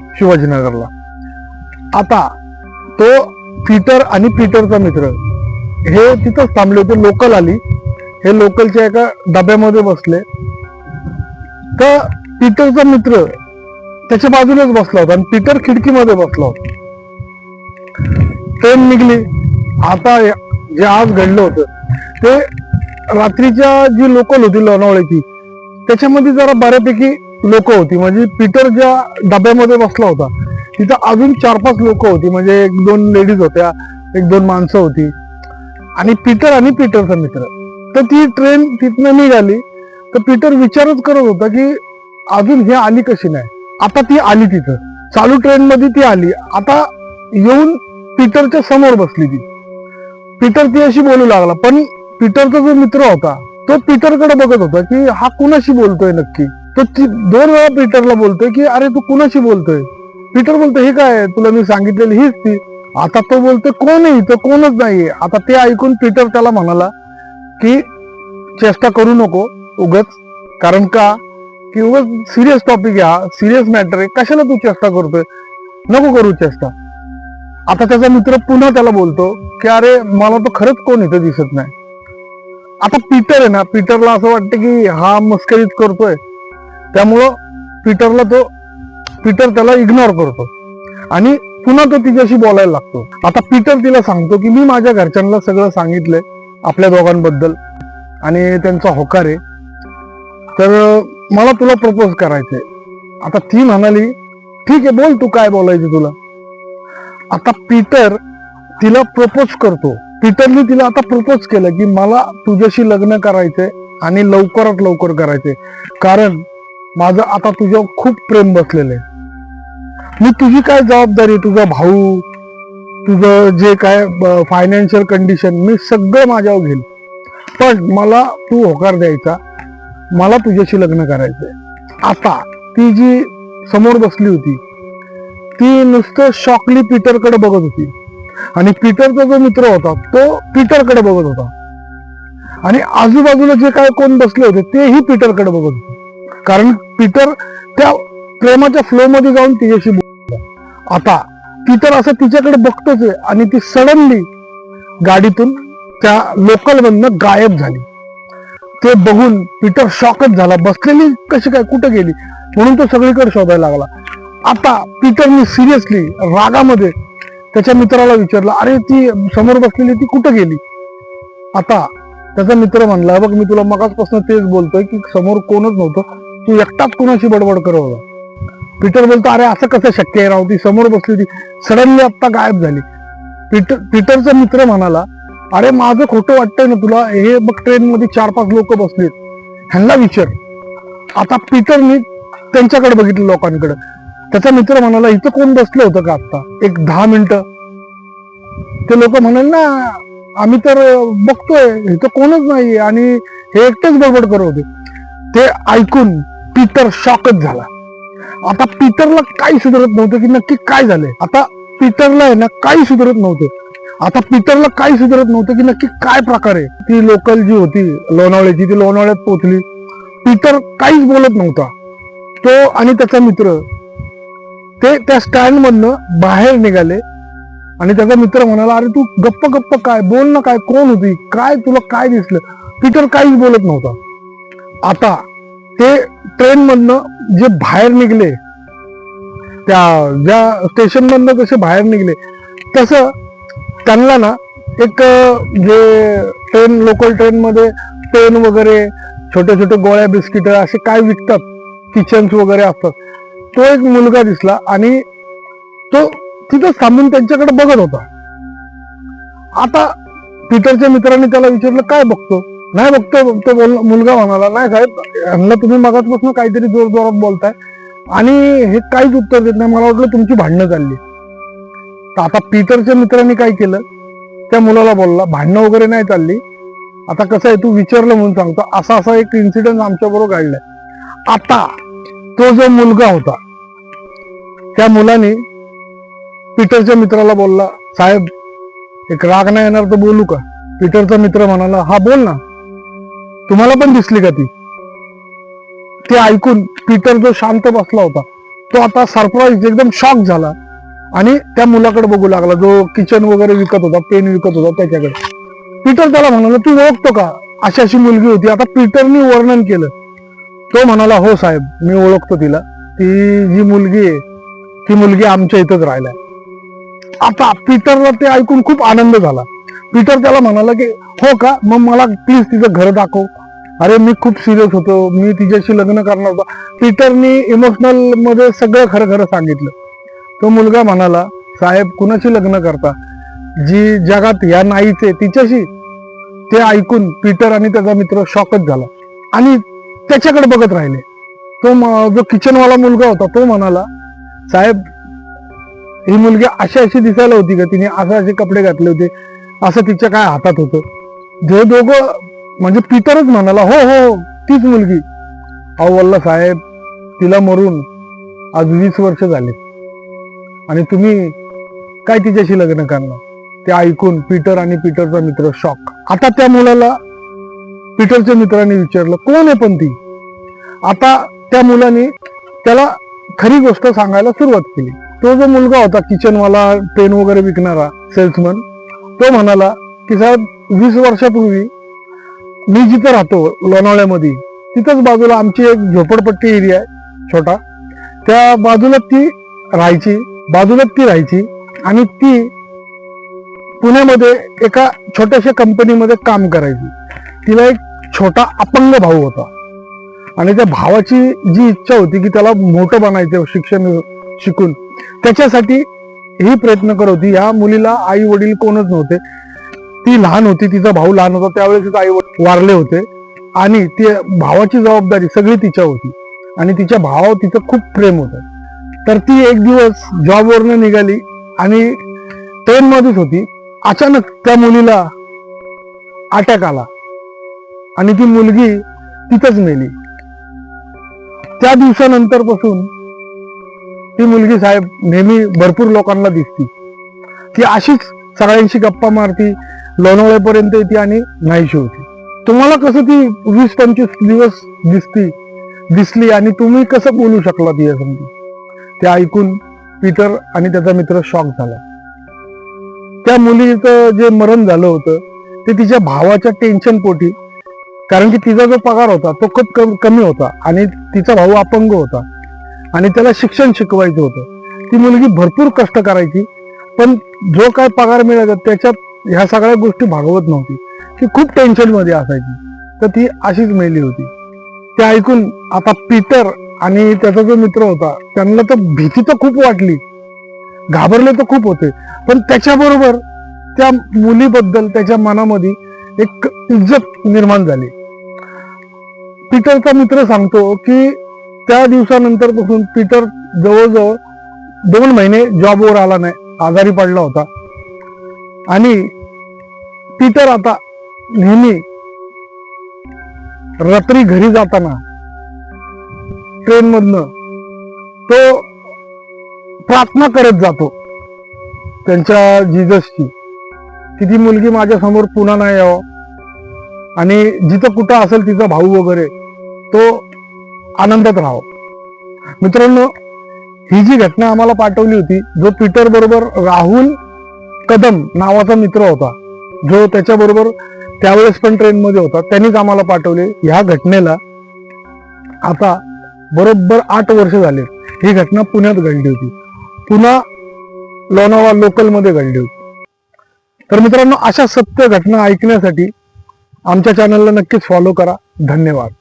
शिवाजीनगरला. आता तो पीटर आणि पीटरचा मित्र. हे तिथंच थांबले होते लोकल आली. हे लोकलच्या एका डब्यामध्ये बसले. तर पीटरचा मित्र त्याच्या बाजूलाच बसला होता आणि पीटर खिडकीमध्ये बसला होता. ट्रेन निघली. आता जे आज घडलं होतं ते रात्रीच्या जी लोकल होती लोणावळ्याची त्याच्यामध्ये जरा बऱ्यापैकी लोक होती. म्हणजे पीटर ज्या डब्यामध्ये बसला होता तिथं अजून चार पाच लोक होती. म्हणजे एक दोन लेडीज होत्या एक दोन माणसं होती. आणि पीटर आणि पीटरचा मित्र. तर ती ट्रेन तिथनं निघाली. तर पीटर विचारच करत होता की अजून हे आली कशी नाही? आता ती आली तिथं. चालू ट्रेन मध्ये ती आली. आता येऊन पीटरच्या समोर बसली ती. पीटर ती अशी बोलू लागला. पण पीटरचा जो मित्र होता तो पीटरकडे बघत होता की हा कुणाशी बोलतोय नक्की? तर ती- दोन वेळा पीटरला बोलतोय की अरे तू कुणाशी बोलतोय? पीटर बोलतोय हे काय तुला मी सांगितलेली हीच ती. आता तो बोलतोय कोण आहे इथं? कोणच नाहीये. आता ते ऐकून पीटर त्याला म्हणाला की चेष्टा करू नको उगच. कारण का? की उगच सिरियस टॉपिक आहे हा. सिरियस मॅटर आहे. कशाला तू चेष्टा करतोय? नको करू चेष्टा. आता त्याचा मित्र पुन्हा त्याला बोलतो की अरे मला तो खरंच कोण इथं दिसत नाही. आता पीटर आहे ना पीटरला असं वाटतं की हा मस्करीत करतोय. त्यामुळं पीटरला तो पीटर त्याला इग्नोर करतो. आणि पुन्हा तो तिच्याशी बोलायला लागतो. आता पीटर तिला सांगतो की मी माझ्या घरच्यांना सगळं सांगितलंय आपल्या दोघांबद्दल आणि त्यांचा होकार आहे. तर मला तुला प्रपोज करायचंय. आता ती म्हणाली ठीक आहे बोल तू काय बोलायचं तुला. आता पीटर तिला प्रपोज करतो. पीटरने तिला आता प्रपोज केलं की मला तुझ्याशी लग्न करायचंय आणि लवकरात लवकर करायचंय. कारण माझं आता तुझ्यावर खूप प्रेम बसलेलं आहे. मी तुझी काय जबाबदारी तुझा भाऊ तुझं जे काय फायनान्शियल कंडिशन मी सगळं माझ्यावर घेईन पण मला तू होकार द्यायचा मला तुझ्याशी लग्न करायचंय. आता ती जी समोर बसली होती ती नुसतं शॉकली पीटरकडे बघत होती. आणि पीटरचा जो मित्र होता तो पीटरकडे बघत होता. आणि आजूबाजूला जे काय कोण बसले होते तेही पीटरकडे बघत होते. कारण पीटर त्या प्रेमाच्या फ्लो मध्ये जाऊन तिच्याशी बोलतो. आता पीटर असं तिच्याकडे बघतोच आहे आणि ती सडनली गाडीतून त्या लोकल मधनं गायब झाली. ते बघून पीटर शॉकच झाला. बसलेली कशी काय? कुठं गेली? म्हणून तो सगळीकडे शोधायला लागला. आता पीटरने सिरियसली रागामध्ये त्याच्या मित्राला विचारलं अरे ती समोर बसलेली ती कुठं गेली? आता त्याचा मित्र म्हणला बघ मी तुला मगाचपासून तेच बोलतोय की समोर कोणच नव्हतं. तू एकटाच कोणाशी बडबड करत होता. पीटर बोलतो अरे असं कसं शक्य आहे राव? ती समोर बसली ती सडनली आत्ता गायब झाली. पीटर पीटरचा मित्र म्हणाला अरे माझं खोटं वाटतंय ना तुला? हे बघ ट्रेन मध्ये चार पाच लोक बसलेत. ह्यांना विचार. आता पीटरनी त्यांच्याकडे बघितलं लोकांकडे. त्याचा मित्र म्हणाला इथं कोण बसलं होतं का आता एक दहा मिनिटं. ते लोक म्हणाल ना आम्ही तर बघतोय. हे तर कोणच नाही आणि हे एकटेच गडबड करत होते. ते ऐकून पीटर शॉकच झाला. आता पीटरला काही सुधारत नव्हतं की नक्की काय झालंय. आता पीटरला आहे ना काही सुधारत नव्हतं. आता पीटरला काही सुधारत नव्हतं की नक्की काय प्रकार आहे. ती लोकल जी होती लोणावळ्याची ती लोणावळ्यात पोहोचली. पीटर काहीच बोलत नव्हता. तो आणि त्याचा मित्र ते त्या स्टँड मधनं बाहेर निघाले. आणि त्याचा मित्र म्हणाला अरे तू गप्प गप्प काय? बोल ना काय? कोण होती? काय तुला काय दिसलं? पीटर काहीच बोलत नव्हता. आता ते ट्रेन मधनं जे बाहेर निघले त्या ज्या स्टेशन मधनं जसे बाहेर निघले तसं त्यांना ना एक जे ट्रेन लोकल ट्रेन मध्ये पेन वगैरे छोटे छोटे गोळ्या बिस्किट असे काय विकतात किचन्स वगैरे असतात तो एक मुलगा दिसला आणि तो तिथं थांबून त्यांच्याकडे बघत होता. आता पीटरच्या मित्राने त्याला विचारलं काय बघतो? नाही बघतो तो बोल मुलगा म्हणाला नाही साहेब ह्यांना तुम्ही मगाचपासून काहीतरी जोर जोरात बोलताय आणि हे काहीच उत्तर देत नाही. मला वाटलं तुमची भांडणं चालली. तर आता पीटरच्या मित्रांनी काय केलं? त्या मुलाला बोलला भांडणं वगैरे नाही चालली. आता कसं आहे तू विचारलं म्हणून सांगतो. असा असा एक इन्सिडेंट आमच्या बरोबर घडलाय. आता तो जो मुलगा होता त्या मुलाने पीटरच्या मित्राला बोलला साहेब एक राग नाही येणार तर बोलू का? पीटरचा मित्र म्हणाला हा बोल ना. तुम्हाला पण दिसली का ती? ते ऐकून पीटर जो शांत बसला होता तो आता सरप्राईज एकदम शॉक झाला आणि त्या मुलाकडे बघू लागला जो किचन वगैरे विकत होता पेन विकत होता त्याच्याकडे. पीटर त्याला म्हणाला तू ओळखतो का? अशी अशी मुलगी होती. आता पीटरनी वर्णन केलं. तो म्हणाला हो साहेब मी ओळखतो तिला. ती जी मुलगी आहे ती मुलगी आमच्या इथंच राहिल्या. आता पीटरला ते ऐकून खूप आनंद झाला. पीटर त्याला म्हणाला की हो का? मग मला प्लीज तिचं घर दाखव. अरे मी खूप सिरियस होतो. मी तिच्याशी लग्न करणार होतो. पीटरनी इमोशनलमध्ये सगळं खरं खरं सांगितलं. तो मुलगा म्हणाला साहेब कुणाशी लग्न करता? जी जगात या नाहीचे तिच्याशी. ते ऐकून पीटर आणि त्याचा मित्र शॉकच झाला. आणि त्याच्याकडे बघत राहिले. तो जो किचनवाला मुलगा होता तो म्हणाला साहेब ही मुलगी अशी अशी दिसायला होती का? तिने असे असे कपडे घातले होते. असं तिच्या काय हातात होतं? जे दोघं म्हणजे पितरच म्हणाला हो हो हो, तीच मुलगी. अहो वल्ला साहेब तिला मरून आज वीस वर्ष झाले. आणि तुम्ही काय तिच्याशी लग्न करणार? ते ऐकून पीटर आणि पीटरचा मित्र शॉक. आता त्या मुलाला पीटरच्या मित्राने विचारलं कोण आहे पण ती? आता त्या मुलाने त्याला खरी गोष्ट सांगायला सुरुवात केली. तो जो मुलगा होता किचनवाला पेन वगैरे विकणारा सेल्समन तो म्हणाला की साहेब वीस वर्षापूर्वी मी जिथं राहतो लोणावळ्यामध्ये तिथंच बाजूला आमची एक झोपडपट्टी एरिया आहे छोटा. त्या बाजूला ती राहायची बाजूला ती राहायची आणि ती पुण्यामध्ये एका छोट्याशा कंपनीमध्ये काम करायची. तिला एक छोटा अपंग भाऊ होता. आणि त्या भावाची जी इच्छा होती की त्याला मोठं बनायचं शिक्षण शिकून त्याच्यासाठी ही प्रयत्न करत होती. ह्या मुलीला आई वडील कोणच नव्हते. ती लहान होती तिचा भाऊ लहान होता. त्यावेळेस तिचा आई वारले होते. आणि ती भावाची जबाबदारी सगळी तिच्या होती. आणि तिच्या भावावर तिचं खूप प्रेम होतं. तर ती एक दिवस जॉबवरनं निघाली आणि ट्रेनमध्येच होती. अचानक त्या मुलीला अटॅक आला. आणि ती मुलगी तिथंच मेली. त्या दिवसानंतरपासून ती मुलगी साहेब नेहमी भरपूर लोकांना दिसती. ती अशीच सगळ्यांशी गप्पा मारती लोणावळ्यापर्यंत येते आणि नाहीशी होती तुम्हाला कसं ती वीस पंचवीस दिवस दिसती दिसली आणि तुम्ही कसं बोलू शकला ती समजी ते ऐकून पीटर आणि त्याचा मित्र शॉक झाला. त्या मुलीचं जे मरण झालं होतं ते तिच्या भावाच्या टेन्शन पोटी कारण की तिचा जो पगार होता तो खूप कमी होता आणि तिचा भाऊ अपंग होता. आणि त्याला शिक्षण शिकवायचं होतं. ती मुलगी भरपूर कष्ट करायची पण जो काय पगार मिळायचा त्याच्यात ह्या सगळ्या गोष्टी भागवत नव्हती. ती खूप टेन्शनमध्ये असायची. तर ती अशीच मेली होती. ते ऐकून आता पीटर आणि त्याचा जो मित्र होता त्यांना तर भीती तर खूप वाटली. घाबरले तर खूप होते. पण त्याच्याबरोबर त्या मुलीबद्दल त्याच्या मनामध्ये एक इज्जत निर्माण झाली. पीटरचा मित्र सांगतो की त्या दिवसानंतरपासून पीटर जवळजवळ दोन महिने जॉबवर आला नाही आजारी पडला होता. आणि पीटर आता नेहमी रात्री घरी जाताना ट्रेन मधनं तो प्रार्थना करत जातो त्यांच्या जीजसची की ती मुलगी माझ्यासमोर पुन्हा नाही यावं. आणि जिथं कुठं असेल तिचा भाऊ वगैरे तो आनंदात राहावं. मित्रांनो ही जी घटना आम्हाला पाठवली होती जो पीटर बरोबर राहुल कदम नावाचा मित्र होता जो त्याच्याबरोबर त्यावेळेस पण ट्रेनमध्ये होता त्यांनीच आम्हाला पाठवले ह्या घटनेला. आता बरोबर आठ वर्ष झाले ही घटना पुण्यात घडली होती. पुन्हा लोणावळा लोकलमध्ये घडली होती. तर मित्रांनो अशा सत्य घटना ऐकण्यासाठी आमच्या चॅनलला नक्कीच फॉलो करा. धन्यवाद.